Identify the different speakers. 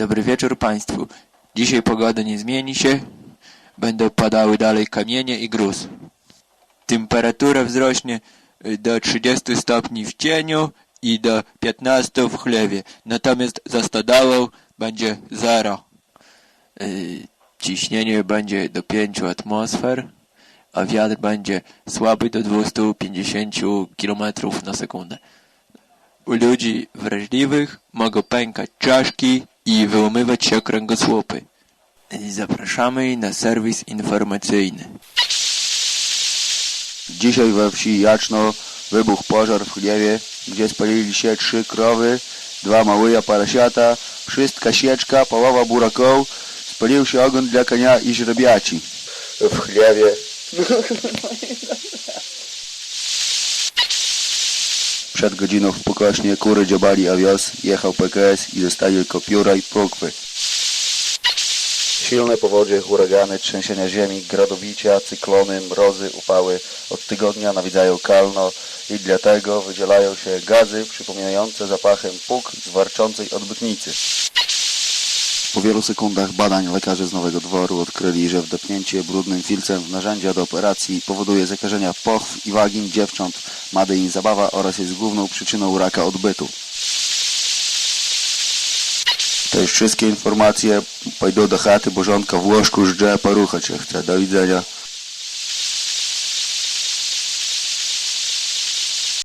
Speaker 1: Dobry wieczór Państwu. Dzisiaj pogoda nie zmieni się. Będą padały dalej kamienie i gruz. Temperatura wzrośnie y, do 30 stopni w cieniu i do 15 w chlewie. Natomiast za stodołą będzie 0. Y, Ciśnienie będzie do 5 atmosfer, a wiatr będzie słaby do 250 km na sekundę. U ludzi wrażliwych mogą pękać czaszki i wyłamywać się kręgosłupy. Zapraszamy na serwis informacyjny.
Speaker 2: Dzisiaj we wsi Jaczno wybuchł pożar w chlewie, gdzie spalili się trzy krowy, dwa małe parasiata, wszystka sieczka, połowa buraków, spalił się ogon dla konia i źrebiaci. W chlewie Przed godziną w Pokośnie kury dziobali, a jechał PKS i dostali tylko pióra i pokwy. Silne powodzie, huragany, trzęsienia ziemi, gradobicia, cyklony, mrozy, upały od tygodnia nawiedzają Kalno i dlatego wydzielają się gazy przypominające zapachem puk z warczącej odbytnicy. Po wielu sekundach badań lekarze z Nowego Dworu odkryli, że wdepnięcie brudnym filcem w narzędzia do operacji powoduje zakażenia pochw i wagin dziewcząt, mady i zabawa oraz jest główną przyczyną raka odbytu. To już wszystkie informacje. Pójdę do chaty, bo żonka w łożku żdże, poruchać się chce. Do widzenia.